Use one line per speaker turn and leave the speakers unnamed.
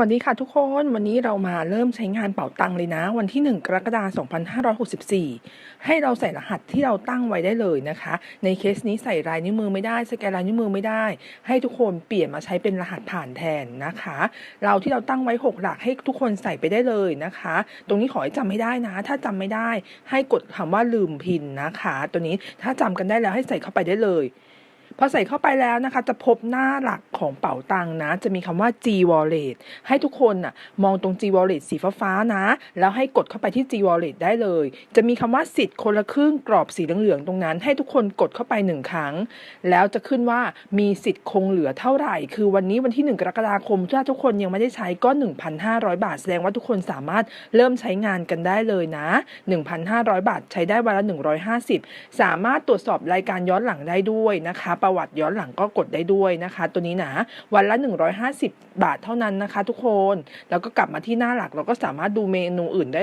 วัสดีค่ะทุกคนวันนี้เรามาเริ่มใช้งานเป๋าตังเลยนะ วันที่ 1 กรกฎาคม2564 ให้เราใส่รหัสที่เราตั้งไว้ได้เลยนะคะ ในเคสนี้ใส่ลายนิ้วมือไม่ได้สแกนลายนิ้วมือไม่ได้ ให้ทุกคนเปลี่ยนมาใช้เป็นรหัสผ่านแทนนะคะ เราที่เราตั้งไว้ 6 หลักให้ทุกคนใส่ไปได้เลยนะคะ ตรงนี้ขอให้จำไม่ได้นะ ถ้าจำไม่ได้ให้กดคำว่าลืมพินนะคะ ตัวนี้ถ้าจำกันได้แล้วให้ใส่เข้าไปได้เลย พอใส่เข้าไปแล้วนะคะ จะพบหน้าหลักของเป๋าตังนะ จะมีคำว่า G Wallet ให้ทุกคนน่ะมองตรง G Wallet สีฟ้าๆนะ แล้วให้กดเข้าไปที่ G Wallet ได้เลย จะมีคำว่าสิทธิ์คนละครึ่งกรอบสีเหลืองๆตรงนั้น ให้ทุกคนกดเข้าไปหนึ่งครั้ง แล้วจะขึ้นว่ามีสิทธิ์คงเหลือเท่าไหร่ คือวันนี้วันที่ 1 กรกฎาคมถ้าทุกคนยังไม่ได้ใช้ก็ 1,500 บาท แสดงว่าทุกคนสามารถเริ่มใช้งานกันได้เลยนะ 1,500 บาท ใช้ได้วันละ 150 สามารถตรวจสอบรายการย้อนหลังได้ด้วยนะคะประวัติย้อนหลังก็กดได้ด้วยนะคะ ตัวนี้นะวันละ 150 บาทเท่านั้นนะคะ ทุกคน แล้วก็กลับมาที่หน้าหลักเราก็สามารถดูเมนูอื่นได้